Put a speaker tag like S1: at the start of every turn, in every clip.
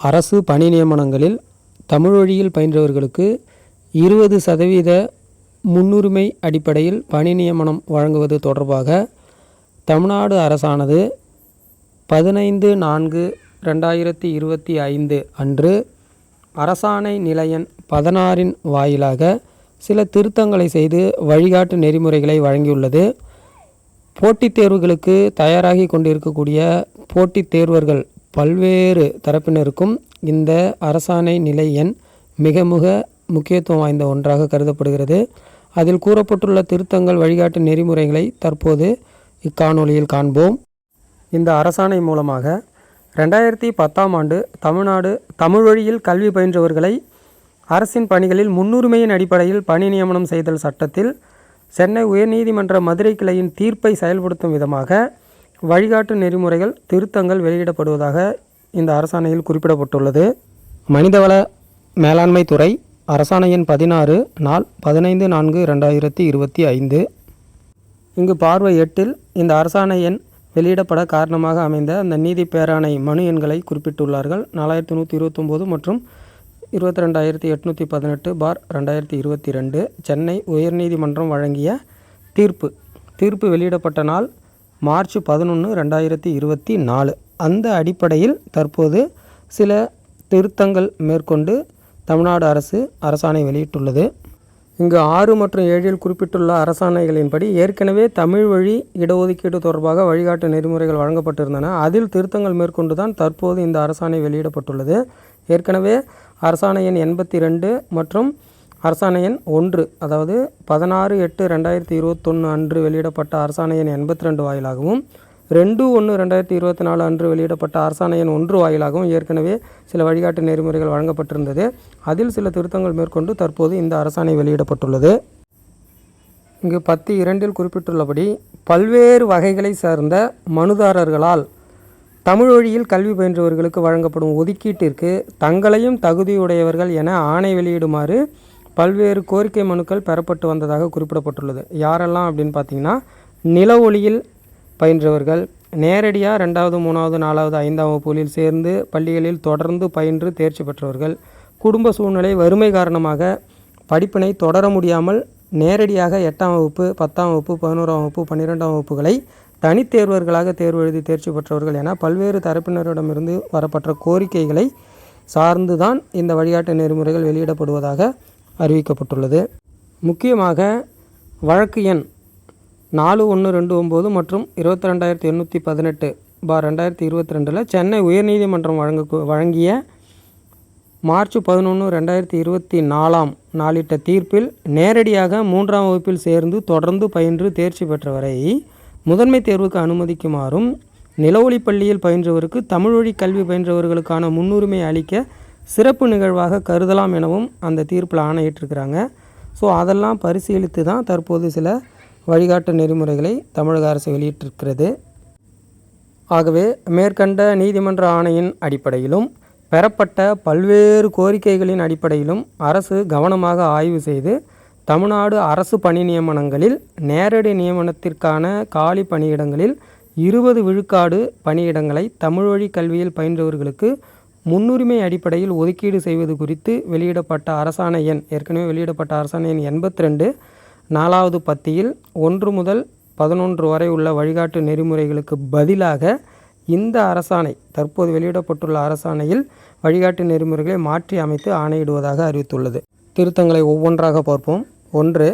S1: அரசு பணி நியமனங்களில் தமிழ் வழியில் பயின்றவர்களுக்கு இருபது சதவீத முன்னுரிமை அடிப்படையில் பணி நியமனம் வழங்குவது தொடர்பாக தமிழ்நாடு அரசானது பதினைந்து நான்கு ரெண்டாயிரத்தி இருபத்தி ஐந்து அன்று அரசாணை நிலையன் பதினாறின் வாயிலாக சில திருத்தங்களை செய்து வழிகாட்டு நெறிமுறைகளை வழங்கியுள்ளது. போட்டித் தேர்வுகளுக்கு தயாராகி கொண்டிருக்கக்கூடிய போட்டித் தேர்வர்கள் பல்வேறு தரப்பினருக்கும் இந்த அரசாணை நிலை எண் மிக மிக முக்கியத்துவம் வாய்ந்த ஒன்றாக கருதப்படுகிறது. அதில் கூறப்பட்டுள்ள திருத்தங்கள் வழிகாட்டு நெறிமுறைகளை தற்போது இக்காணொலியில் காண்போம். இந்த அரசாணை மூலமாக ரெண்டாயிரத்தி பத்தாம் ஆண்டு தமிழ்நாடு தமிழ் வழியில் கல்வி பயின்றவர்களை அரசின் பணிகளில் முன்னுரிமையின் அடிப்படையில் பணி நியமனம் செய்தல் சட்டத்தில் சென்னை உயர்நீதிமன்ற மதுரை கிளையின் தீர்ப்பை செயல்படுத்தும் விதமாக வழிகாட்டு நெறிமுறைகள் திருத்தங்கள் வெளியிடப்படுவதாக இந்த அரசாணையில் குறிப்பிடப்பட்டுள்ளது. மனிதவள மேலாண்மை துறை அரசாணை எண் பதினாறு நாள் பதினைந்து நான்கு ரெண்டாயிரத்தி இருபத்தி ஐந்து. இங்கு பார்வை எட்டில் இந்த அரசாணை எண் வெளியிடப்பட காரணமாக அமைந்த அந்த நீதி பேராணை மனு எண்களை குறிப்பிட்டுள்ளார்கள். நாலாயிரத்தி நூற்றி இருபத்தொம்போது மற்றும் இருபத்தி ரெண்டாயிரத்தி எட்நூற்றி பதினெட்டு பார் ரெண்டாயிரத்தி இருபத்தி ரெண்டு. சென்னை உயர்நீதிமன்றம் வழங்கிய தீர்ப்பு. தீர்ப்பு வெளியிடப்பட்ட நாள் மார்ச் பதினொன்று ரெண்டாயிரத்தி இருபத்தி நாலு. அந்த அடிப்படையில் தற்போது சில திருத்தங்கள் மேற்கொண்டு தமிழ்நாடு அரசு அரசாணை வெளியிட்டுள்ளது. இங்கு ஆறு மற்றும் ஏழில் குறிப்பிட்டுள்ள அரசாணைகளின்படி ஏற்கனவே தமிழ் வழி இடஒதுக்கீடு தொடர்பாக வழிகாட்டு நெறிமுறைகள் வழங்கப்பட்டிருந்தன. அதில் திருத்தங்கள் மேற்கொண்டு தான் தற்போது இந்த அரசாணை வெளியிடப்பட்டுள்ளது. ஏற்கனவே அரசாணை எண் எண்பத்தி ரெண்டு மற்றும் அரசாணை எண் ஒன்று அதாவது பதினாறு எட்டு ரெண்டாயிரத்தி இருபத்தொன்று அன்று வெளியிடப்பட்ட அரசாணை எண் எண்பத்தி ரெண்டு வாயிலாகவும் ரெண்டு ஒன்று ரெண்டாயிரத்தி இருபத்தி நாலு அன்று வெளியிடப்பட்ட அரசாணை எண் ஒன்று வாயிலாகவும் ஏற்கனவே சில வழிகாட்டு நெறிமுறைகள் வழங்கப்பட்டிருந்தது. அதில் சில திருத்தங்கள் மேற்கொண்டு தற்போது இந்த அரசாணை வெளியிடப்பட்டுள்ளது. இங்கு பத்து இரண்டில் குறிப்பிட்டுள்ளபடி பல்வேறு வகைகளை சார்ந்த மனுதாரர்களால் தமிழ் வழியில் கல்வி பயின்றவர்களுக்கு வழங்கப்படும் ஒதுக்கீட்டிற்கு தங்களையும் தகுதியுடையவர்கள் என ஆணை வெளியிடுமாறு பல்வேறு கோரிக்கை மனுக்கள் பெறப்பட்டு வந்ததாக குறிப்பிடப்பட்டுள்ளது. யாரெல்லாம் அப்படின்னு பார்த்தீங்கன்னா நில ஒளியில் பயின்றவர்கள் நேரடியாக ரெண்டாவது மூணாவது நாலாவது ஐந்தாம் வகுப்புகளில் சேர்ந்து பள்ளிகளில் தொடர்ந்து பயின்று தேர்ச்சி பெற்றவர்கள் குடும்ப சூழ்நிலை வறுமை காரணமாக படிப்பினை தொடர முடியாமல் நேரடியாக எட்டாம் வகுப்பு பத்தாம் வகுப்பு பதினோராம் வகுப்பு பன்னிரெண்டாம் வகுப்புகளை தனித்தேர்வர்களாக தேர்வு எழுதி தேர்ச்சி பெற்றவர்கள் என பல்வேறு தரப்பினரிடமிருந்து வரப்பட்ட கோரிக்கைகளை சார்ந்து தான் இந்த வழிகாட்டு நெறிமுறைகள் வெளியிடப்படுவதாக அறிவிக்கப்பட்டுள்ளது. முக்கியமாக வழக்கு எண் நாலு ஒன்று ரெண்டு ஒம்பது மற்றும் இருபத்தி ரெண்டாயிரத்தி எண்ணூற்றி பதினெட்டு பார் ரெண்டாயிரத்தி இருபத்தி ரெண்டில் சென்னை உயர்நீதிமன்றம் வழங்க வழங்கிய மார்ச் பதினொன்று ரெண்டாயிரத்தி இருபத்தி நாலாம் நாளிட்ட தீர்ப்பில் நேரடியாக மூன்றாம் வகுப்பில் சேர்ந்து தொடர்ந்து பயின்று தேர்ச்சி பெற்றவரை முதன்மை தேர்வுக்கு அனுமதிக்குமாறும் நிலவொளி பள்ளியில் பயின்றவருக்கு தமிழ் வழி கல்வி பயின்றவர்களுக்கான முன்னுரிமை அளிக்க சிறப்பு நிகழ்வாக கருதலாம் எனவும் அந்த தீர்ப்பில் ஆணையிட்டிருக்கிறாங்க. ஸோ அதெல்லாம் பரிசீலித்து தான் தற்போது சில வழிகாட்டு நெறிமுறைகளை தமிழக அரசு வெளியிட்டிருக்கிறது. ஆகவே மேற்கண்ட நீதிமன்ற ஆணையின் அடிப்படையிலும் பெறப்பட்ட பல்வேறு கோரிக்கைகளின் அடிப்படையிலும் அரசு கவனமாக ஆய்வு செய்து தமிழ்நாடு அரசு பணி நியமனங்களில் நேரடி நியமனத்திற்கான காலி பணியிடங்களில் இருபது விழுக்காடு பணியிடங்களை தமிழ் வழி கல்வியில் பயின்றவர்களுக்கு முன்னுரிமை அடிப்படையில் ஒதுக்கீடு செய்வது குறித்து வெளியிடப்பட்ட அரசாணை எண் ஏற்கனவே வெளியிடப்பட்ட அரசாணை எண் எண்பத்தி ரெண்டு நாலாவது பத்தியில் ஒன்று முதல் பதினொன்று வரை உள்ள வழிகாட்டு நெறிமுறைகளுக்கு பதிலாக இந்த அரசாணை தற்போது வெளியிடப்பட்டுள்ள அரசாணையில் வழிகாட்டு நெறிமுறைகளை மாற்றி அமைத்து ஆணையிடுவதாக அறிவித்துள்ளது. திருத்தங்களை ஒவ்வொன்றாக பார்ப்போம். ஒன்று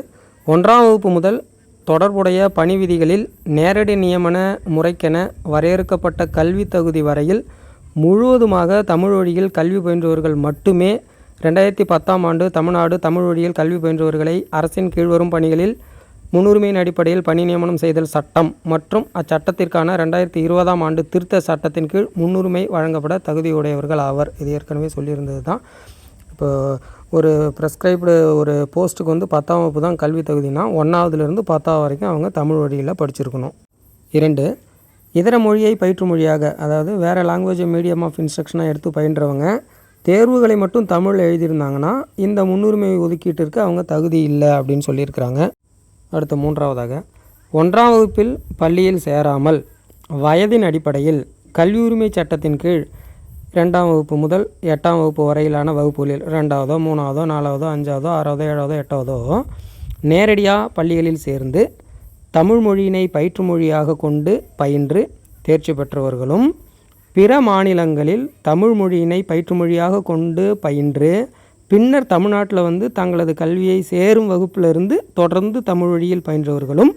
S1: ஒன்றாம் வகுப்பு முதல் தொடர்புடைய பணி விதிகளில் நேரடி நியமன முறைக்கென வரையறுக்கப்பட்ட கல்வி தகுதி வரையில் முழுவதுமாக தமிழ் வழியில் கல்வி பயின்றவர்கள் மட்டுமே ரெண்டாயிரத்தி பத்தாம் ஆண்டு தமிழ்நாடு தமிழ் வழியில் கல்வி பயின்றவர்களை அரசின் கீழ்வரும் பணிகளில் முன்னுரிமையின் அடிப்படையில் பணி நியமனம் செய்தல் சட்டம் மற்றும் அச்சட்டத்திற்கான ரெண்டாயிரத்தி இருபதாம் ஆண்டு திருத்த சட்டத்தின் கீழ் முன்னுரிமை வழங்கப்பட தகுதியுடையவர்கள் ஆவர். இது ஏற்கனவே சொல்லியிருந்தது தான். இப்போ ஒரு ப்ரெஸ்கிரைப்டு ஒரு போஸ்ட்டுக்கு வந்து பத்தாம் வகுப்பு தான் கல்வி தகுதினா ஒன்றாவதுலேருந்து பத்தாவது வரைக்கும் அவங்க தமிழ் வழியில் படிச்சிருக்கணும். இரண்டு இதர மொழியை பயிற்று மொழியாக அதாவது வேறு லாங்குவேஜ் மீடியம் ஆஃப் இன்ஸ்ட்ரக்ஷனாக எடுத்து பயின்றவங்க தேர்வுகளை மட்டும் தமிழில் எழுதியிருந்தாங்கன்னா இந்த முன்னுரிமை ஒதுக்கீட்டிற்கு அவங்க தகுதி இல்லை அப்படின்னு சொல்லியிருக்கிறாங்க. அடுத்து மூன்றாவதாக ஒன்றாம் வகுப்பில் பள்ளியில் சேராமல் வயதின் அடிப்படையில் கல்வியுரிமை சட்டத்தின் கீழ் ரெண்டாம் வகுப்பு முதல் எட்டாம் வகுப்பு வரையிலான வகுப்புகளில் ரெண்டாவதோ மூணாவதோ நாலாவதோ அஞ்சாவதோ ஆறாவதோ ஏழாவதோ எட்டாவதோ நேரடியாக பள்ளிகளில் சேர்ந்து தமிழ் மொழியினை பயிற்று மொழியாக கொண்டு பயின்று தேர்ச்சி பெற்றவர்களும் பிற மாநிலங்களில் தமிழ் மொழியினை பயிற்று மொழியாக கொண்டு பயின்று பின்னர் தமிழ்நாட்டில் வந்து தங்களது கல்வியை சேரும் வகுப்பிலிருந்து தொடர்ந்து தமிழ் வழியில் பயின்றவர்களும்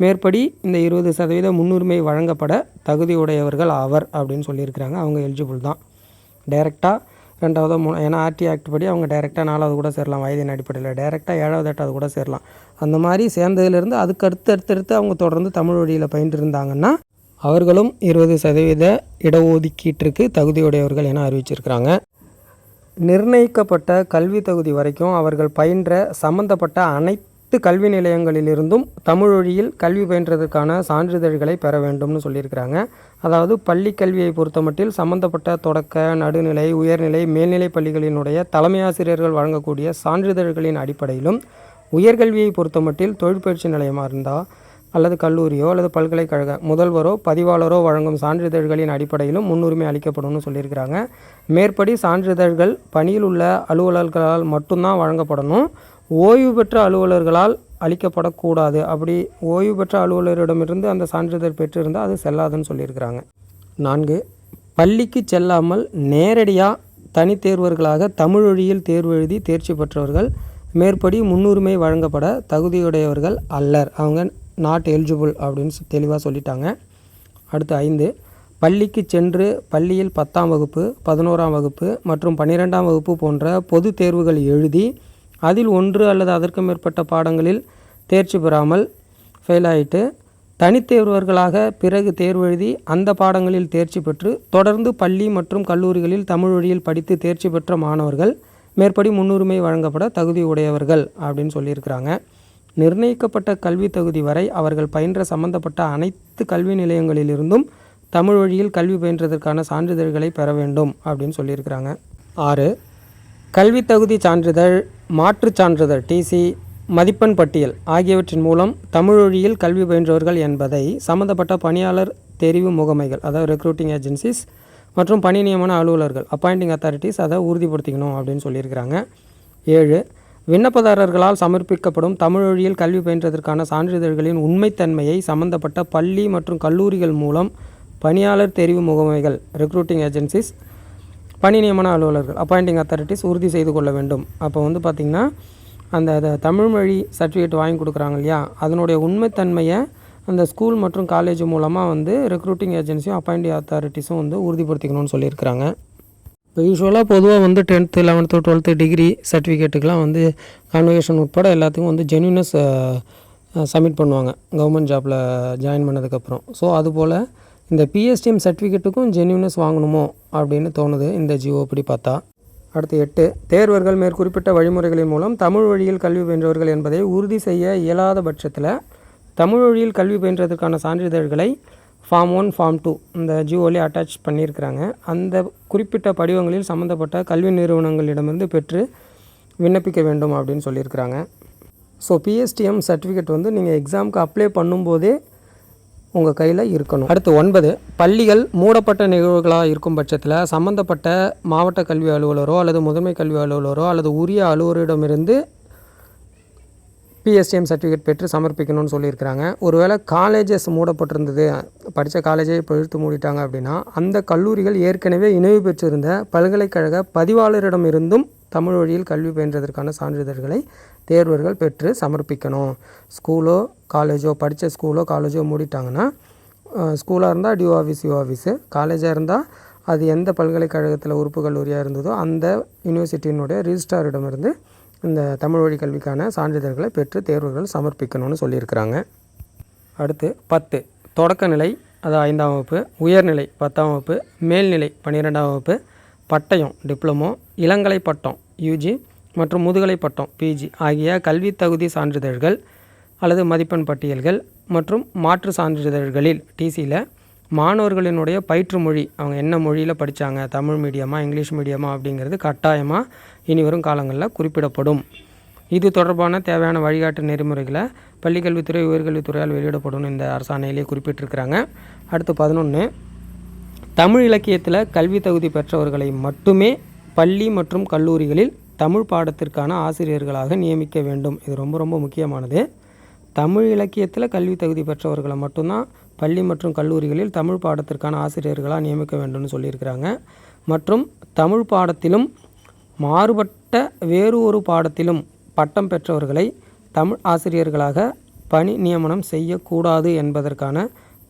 S1: மேற்படி இந்த இருபது சதவீத முன்னுரிமை வழங்கப்பட தகுதியுடையவர்கள் ஆவர் அப்படின்னு சொல்லியிருக்கிறாங்க. அவங்க எலிஜிபிள் தான். டைரெக்டாக ரெண்டாவது மூணு ஏன்னா ஆர்டி ஆக்ட் படி அவங்க டைரெக்டாக நாலாவது கூட சேரலாம் வயதின் அடிப்படையில். டைரெக்டாக ஏழாவது எட்டாவது கூட சேரலாம். அந்த மாதிரி சேர்ந்ததுலேருந்து அதுக்கு அடுத்து அடுத்தடுத்து அவங்க தொடர்ந்து தமிழ் வழியில் பயின்று இருந்தாங்கன்னா அவர்களும் இருபது சதவீத இடஒதுக்கீட்டிற்கு தகுதியுடையவர்கள் என அறிவிச்சிருக்கிறாங்க. நிர்ணயிக்கப்பட்ட கல்வி தகுதி வரைக்கும் அவர்கள் பயின்ற சம்பந்தப்பட்ட அனைத்து கல்வி நிலையங்களிலிருந்தும் தமிழொழியில் கல்வி பயின்றதற்கான சான்றிதழ்களை பெற வேண்டும்னு சொல்லியிருக்கிறாங்க. அதாவது பள்ளி கல்வியை பொறுத்தமட்டில் சம்பந்தப்பட்ட தொடக்க நடுநிலை உயர்நிலை மேல்நிலை பள்ளிகளினுடைய தலைமை ஆசிரியர்கள் வழங்கக்கூடிய சான்றிதழ்களின் அடிப்படையிலும் உயர்கல்வியை பொறுத்தமட்டில் தொழிற்பயிற்சி நிலையமாக இருந்தால் அல்லது கல்லூரியோ அல்லது பல்கலைக்கழக முதல்வரோ பதிவாளரோ வழங்கும் சான்றிதழ்களின் அடிப்படையிலும் முன்னுரிமை அளிக்கப்படும்னு சொல்லியிருக்கிறாங்க. மேற்படி சான்றிதழ்கள் பணியில் உள்ள அலுவலர்களால் மட்டும்தான் வழங்கப்படணும். ஓய்வு பெற்ற அலுவலர்களால் அளிக்கப்படக்கூடாது. அப்படி ஓய்வு பெற்ற அலுவலரிடமிருந்து அந்த சான்றிதழ் பெற்றிருந்தால் அது செல்லாதுன்னு சொல்லியிருக்கிறாங்க. நான்கு பள்ளிக்கு செல்லாமல் நேரடியாக தனித்தேர்வர்களாக தமிழ் வழியில் தேர்வு எழுதி தேர்ச்சி பெற்றவர்கள் மேற்படி முன்னுரிமை வழங்கப்பட தகுதியுடையவர்கள் அல்லர். அவங்க நாட் எலிஜிபிள் அப்படின்னு தெளிவாக சொல்லிட்டாங்க. அடுத்து ஐந்து பள்ளிக்கு சென்று பள்ளியில் பத்தாம் வகுப்பு பதினோராம் வகுப்பு மற்றும் பன்னிரெண்டாம் வகுப்பு போன்ற பொது தேர்வுகள் எழுதி அதில் ஒன்று அல்லது அதற்கு மேற்பட்ட பாடங்களில் தேர்ச்சி பெறாமல் ஃபெயில் ஆகிட்டு தனித்தேர்வர்களாக பிறகு தேர்வு எழுதி அந்த பாடங்களில் தேர்ச்சி பெற்று தொடர்ந்து பள்ளி மற்றும் கல்லூரிகளில் தமிழ் வழியில் படித்து தேர்ச்சி பெற்ற மாணவர்கள் மேற்படி முன்னுரிமை வழங்கப்பட தகுதி உடையவர்கள் அப்படின்னு சொல்லியிருக்கிறாங்க. நிர்ணயிக்கப்பட்ட கல்வி தகுதி வரை அவர்கள் பயின்ற சம்பந்தப்பட்ட அனைத்து கல்வி நிலையங்களிலிருந்தும் தமிழ் வழியில் கல்வி பயின்றதற்கான சான்றிதழ்களை பெற வேண்டும் அப்படின்னு சொல்லியிருக்கிறாங்க. ஆறு கல்வித்தகுதி சான்றிதழ் மாற்றுச் சான்றிதழ் டிசி மதிப்பெண் பட்டியல் ஆகியவற்றின் மூலம் தமிழொழியில் கல்வி பயின்றவர்கள் என்பதை சம்பந்தப்பட்ட பணியாளர் தெரிவு முகமைகள் அதாவது ரெக்ரூட்டிங் ஏஜென்சிஸ் மற்றும் பணி நியமன அலுவலர்கள் அப்பாயிண்டிங் அத்தாரிட்டிஸ் அதை உறுதிப்படுத்திக்கணும் அப்படின்னு சொல்லியிருக்கிறாங்க. ஏழு விண்ணப்பதாரர்களால் சமர்ப்பிக்கப்படும் தமிழொழியில் கல்வி பயின்றதற்கான சான்றிதழ்களின் உண்மைத்தன்மையை சம்பந்தப்பட்ட பள்ளி மற்றும் கல்லூரிகள் மூலம் பணியாளர் தெரிவு முகமைகள் ரெக்ரூட்டிங் ஏஜென்சிஸ் பணி நியமன அலுவலர்கள் அப்பாயிண்டிங் அத்தாரிட்டிஸ் உறுதி செய்து கொள்ள வேண்டும். அப்போ வந்து பார்த்திங்கன்னா அந்த அத தமிழ் மொழி சர்டிஃபிகேட் வாங்கி கொடுக்குறாங்க இல்லையா? அதனுடைய உண்மைத்தன்மையை அந்த ஸ்கூல் மற்றும் காலேஜ் மூலமாக வந்து ரெக்ரூட்டிங் ஏஜென்சியும் அப்பாயிண்டிங் அத்தாரிட்டிஸும் வந்து உறுதிப்படுத்திக்கணும்னு சொல்லியிருக்கிறாங்க. இப்போ யூஸ்வலாக பொதுவாக வந்து டென்த்து லெவன்த்து டுவெல்த்து டிகிரி சர்டிஃபிகேட்டுக்கெலாம் வந்து கான்வகேஷன் உட்பட எல்லாத்துக்கும் வந்து ஜென்யூனஸ் சப்மிட் பண்ணுவாங்க. கவர்மெண்ட் ஜாப்பில் ஜாயின் பண்ணதுக்கப்புறம் ஸோ அதுபோல் இந்த பிஎஸ்டிஎம் சர்டிஃபிகேட்டுக்கும் ஜென்யூனஸ் வாங்கணுமோ அப்படின்னு தோணுது இந்த ஜியோ அப்படி பார்த்தா. அடுத்து எட்டு தேர்வர்கள் மேற்குறிப்பிட்ட வழிமுறைகளின் மூலம் தமிழ் வழியில் கல்வி பயின்றவர்கள் என்பதை உறுதி செய்ய இயலாத பட்சத்தில் தமிழ் வழியில் கல்வி பயின்றதற்கான சான்றிதழ்களை ஃபார்ம் ஒன் ஃபார்ம் டூ இந்த ஜியோலே அட்டாச் பண்ணியிருக்கிறாங்க. அந்த குறிப்பிட்ட படிவங்களில் சம்மந்தப்பட்ட கல்வி நிறுவனங்களிடமிருந்து பெற்று விண்ணப்பிக்க வேண்டும் அப்படின்னு சொல்லியிருக்கிறாங்க. ஸோ பிஎஸ்டிஎம் சர்டிஃபிகேட் வந்து நீங்கள் எக்ஸாமுக்கு அப்ளை பண்ணும்போதே உங்கள் கையில் இருக்கணும். அடுத்து ஒன்பது பள்ளிகள் மூடப்பட்ட நிகழ்வுகளாக இருக்கும் பட்சத்தில் சம்மந்தப்பட்ட மாவட்ட கல்வி அலுவலரோ அல்லது முதன்மை கல்வி அலுவலரோ அல்லது உரிய அலுவலரிடமிருந்து பிஎஸ்டிஎம் சர்டிஃபிகேட் பெற்று சமர்ப்பிக்கணும்னு சொல்லியிருக்கிறாங்க. ஒருவேளை காலேஜஸ் மூடப்பட்டிருந்தது படித்த காலேஜே இப்போ இழுத்து மூடிட்டாங்க அப்படின்னா அந்த கல்லூரிகள் ஏற்கனவே இணைவு பெற்றிருந்த பல்கலைக்கழக பதிவாளரிடம் இருந்தும் தமிழ் வழியில் கல்வி பயின்றதற்கான சான்றிதழ்களை தேர்வர்கள் பெற்று சமர்ப்பிக்கணும். ஸ்கூலோ காலேஜோ படித்த ஸ்கூலோ காலேஜோ மூடிட்டாங்கன்னா ஸ்கூலாக இருந்தால் டியூ ஆஃபீஸ் யூ ஆஃபீஸு காலேஜாக இருந்தால் அது எந்த பல்கலைக்கழகத்தில் உறுப்பு கல்லூரியாக இருந்ததோ அந்த யூனிவர்சிட்டியினுடைய ரிஜிஸ்டாரிடமிருந்து இந்த தமிழ் வழி கல்விக்கான சான்றிதழ்களை பெற்று தேர்வுகள் சமர்ப்பிக்கணும்னு சொல்லியிருக்கிறாங்க. அடுத்து பத்து தொடக்கநிலை அது ஐந்தாம் வகுப்பு உயர்நிலை பத்தாம் வகுப்பு மேல்நிலை பன்னிரெண்டாம் வகுப்பு பட்டயம் டிப்ளமோ இளங்கலை பட்டம் யூஜி மற்றும் முதுகலை பட்டம் பிஜி ஆகிய கல்வி தகுதி சான்றிதழ்கள் அல்லது மதிப்பெண் பட்டியல்கள் மற்றும் மாற்று சான்றிதழ்களில் டிசியில் மாணவர்களினுடைய பயிற்று மொழி அவங்க என்ன மொழியில் படித்தாங்க தமிழ் மீடியமா இங்கிலீஷ் மீடியமா அப்படிங்கிறது கட்டாயமாக இனி வரும் காலங்களில் குறிப்பிடப்படும். இது தொடர்பான தேவையான வழிகாட்டு நெறிமுறைகளை பள்ளிக்கல்வித்துறை உயர்கல்வித்துறையால் வெளியிடப்படும் இந்த அரசாணையிலே குறிப்பிட்டிருக்கிறாங்க. அடுத்து பதினொன்று தமிழ் இலக்கியத்தில் கல்வி தகுதி பெற்றவர்களை மட்டுமே பள்ளி மற்றும் கல்லூரிகளில் தமிழ் பாடத்திற்கான ஆசிரியர்களாக நியமிக்க வேண்டும். இது ரொம்ப ரொம்ப முக்கியமானது. தமிழ் இலக்கியத்தில் கல்வி தகுதி பெற்றவர்களை மட்டும்தான் பள்ளி மற்றும் கல்லூரிகளில் தமிழ் பாடத்திற்கான ஆசிரியர்களாக நியமிக்க வேண்டும்னு சொல்லியிருக்கிறாங்க. மற்றும் தமிழ் பாடத்திலும் மாறுபட்ட வேறு ஒரு பாடத்திலும் பட்டம் பெற்றவர்களை தமிழ் ஆசிரியர்களாக பணி நியமனம் செய்யக்கூடாது என்பதற்கான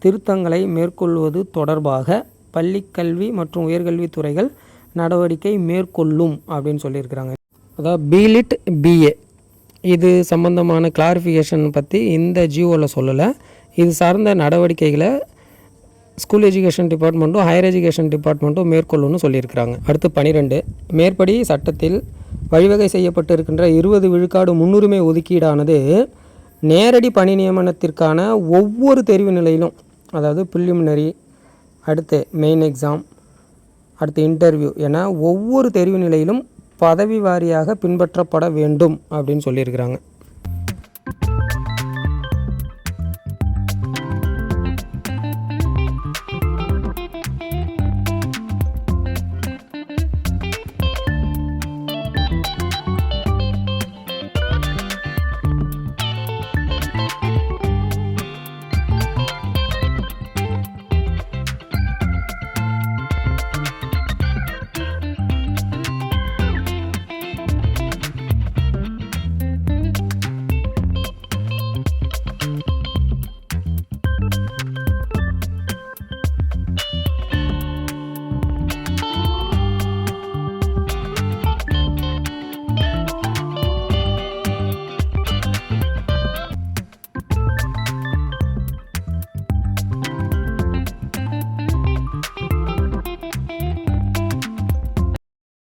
S1: திருத்தங்களை மேற்கொள்வது தொடர்பாக பள்ளிக்கல்வி மற்றும் உயர்கல்வித்துறைகள் நடவடிக்கை மேற்கொள்ளும் அப்படின்னு சொல்லியிருக்கிறாங்க. அதாவது பிலிட் பிஏ இது சம்பந்தமான கிளாரிஃபிகேஷன் பற்றி இந்த ஜியோவில் சொல்லலை. இது சார்ந்த நடவடிக்கைகளை ஸ்கூல் எஜுகேஷன் டிபார்ட்மெண்ட்டும் ஹையர் எஜுகேஷன் டிபார்ட்மெண்ட்டும் மேற்கொள்ளும்னு சொல்லியிருக்கிறாங்க. அடுத்து பனிரெண்டு. மேற்படி சட்டத்தில் வழிவகை செய்யப்பட்டு இருக்கின்ற இருபது விழுக்காடு முன்னுரிமை ஒதுக்கீடானது நேரடி பணி நியமனத்திற்கான ஒவ்வொரு தெரிவு நிலையிலும் அதாவது ப்ரிலிமினரி அடுத்து மெயின் எக்ஸாம் அடுத்து இன்டர்வியூ என ஒவ்வொரு தெரிவு நிலையிலும் பதவி வாரியாக பின்பற்றப்பட வேண்டும் அப்படின்னு சொல்லியிருக்கிறாங்க.